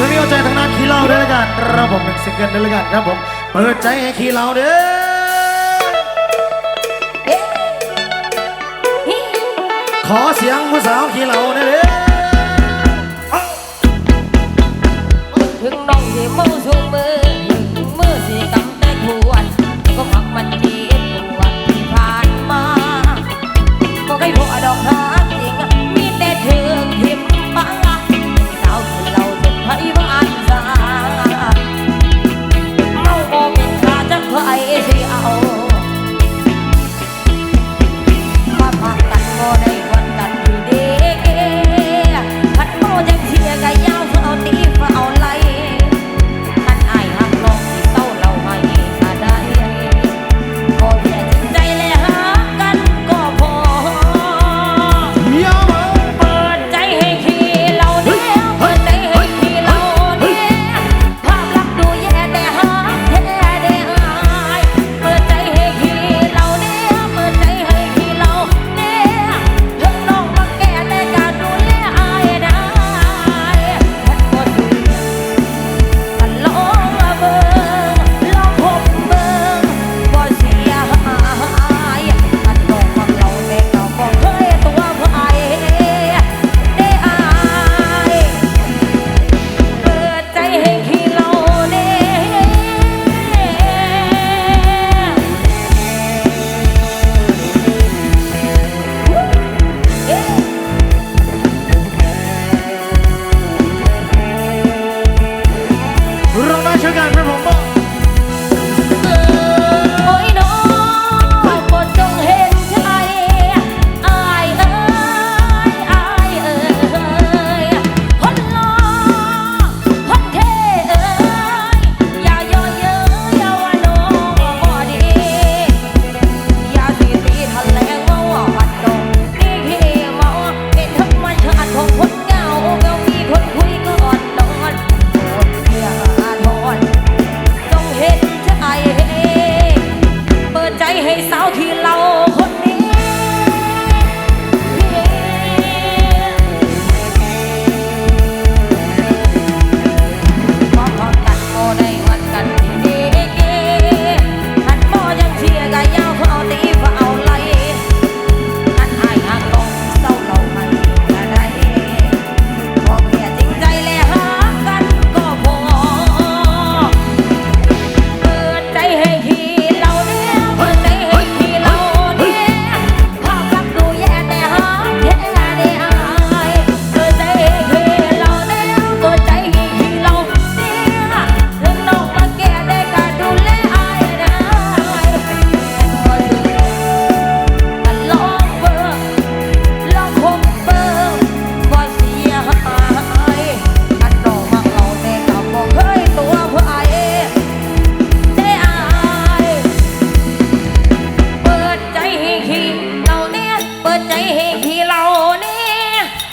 ช่วยมีหัวใจทางด้านขี้เหล้าด้วยละกันครับผมหนึ่งซิงเกิลด้วยละกันครับผมเปิดใจให้ขี้เหล้าเด้อขอเสียงผู้สาวขี้เหล้าหน่อยเด้อถึงน้องสิเมาสูงมือถึงมือสิกำแต่ทวนก็พักมันเจ็บปวดที่ผ่านมาก็ให้พวกดอกหา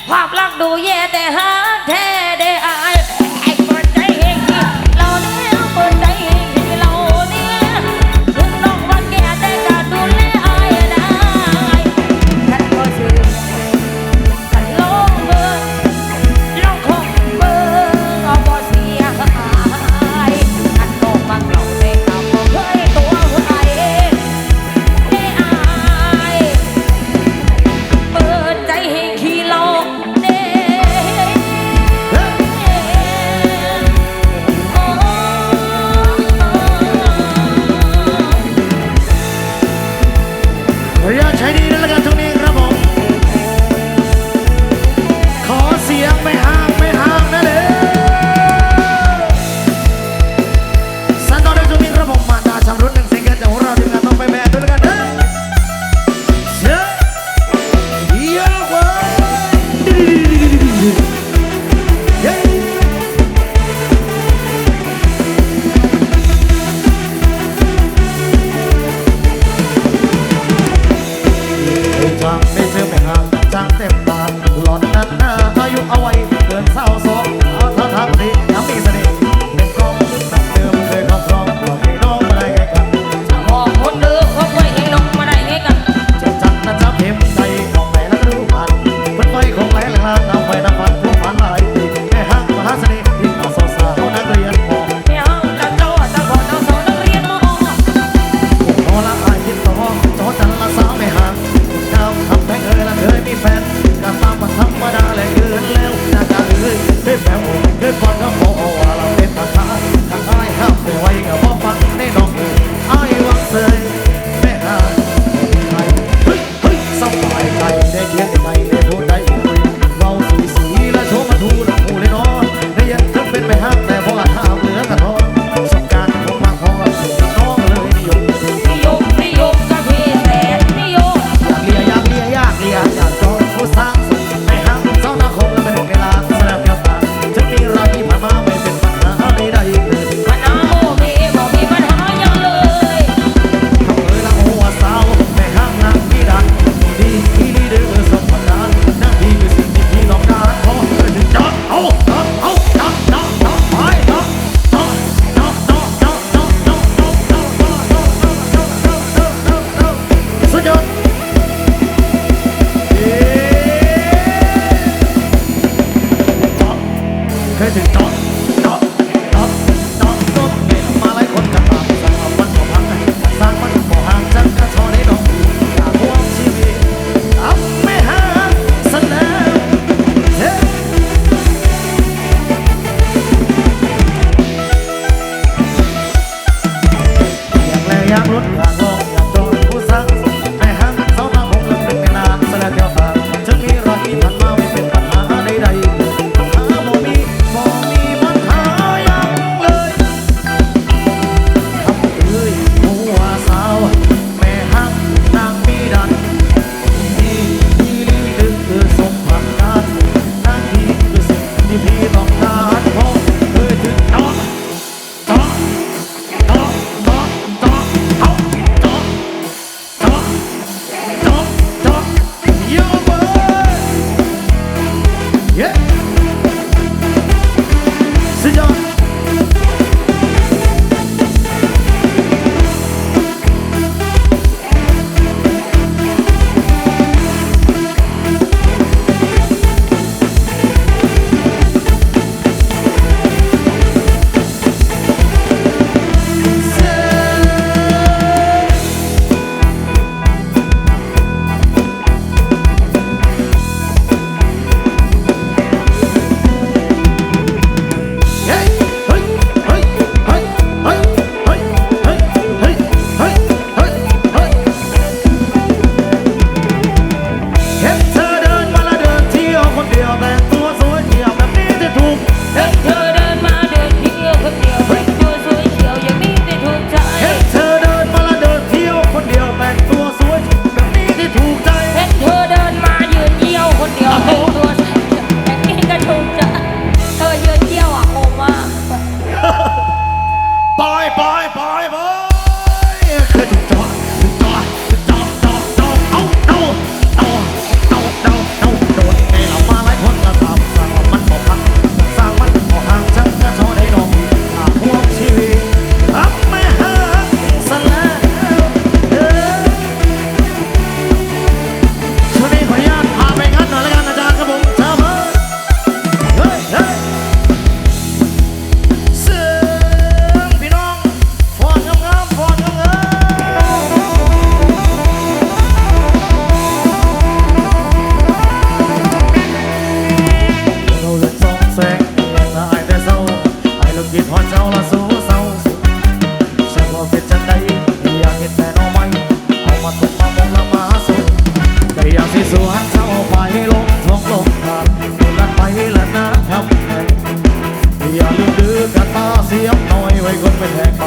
ภาพลักษณ์ดูเย่แต่ฮักแท้ 长，没生没啊。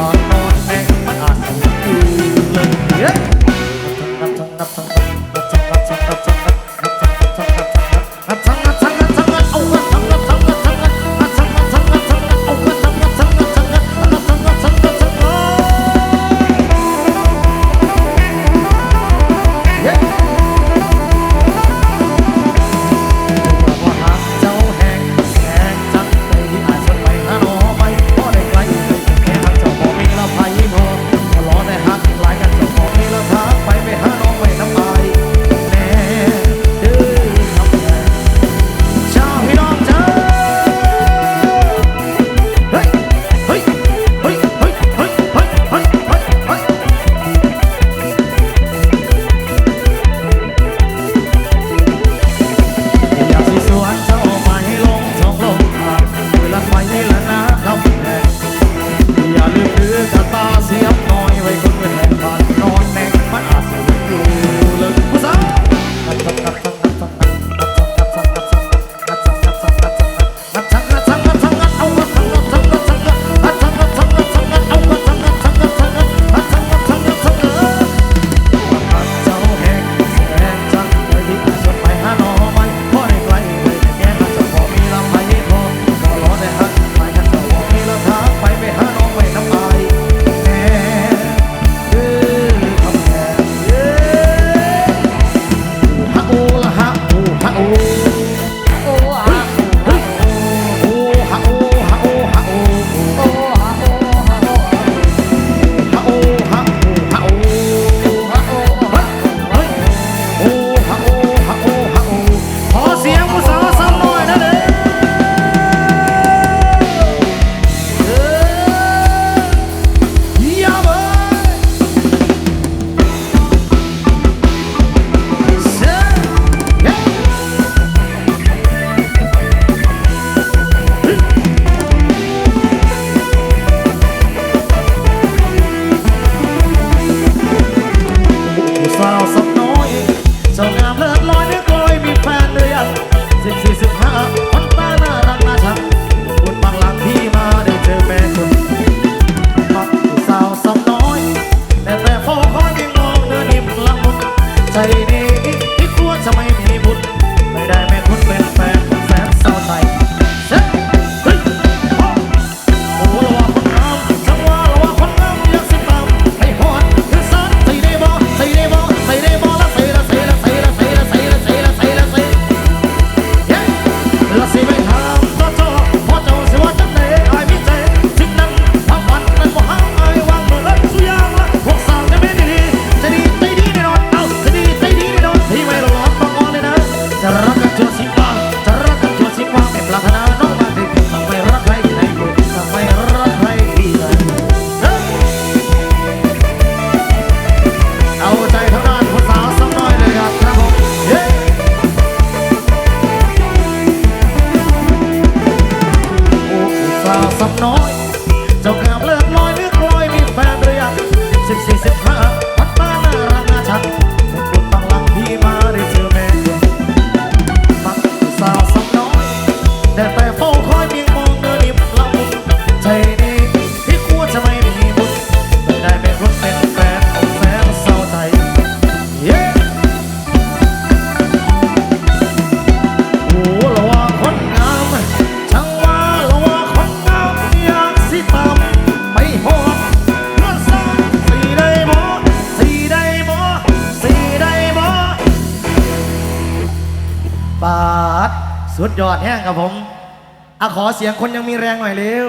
on Ay, เสียงคนยังมีแรงหน่อยเร็ว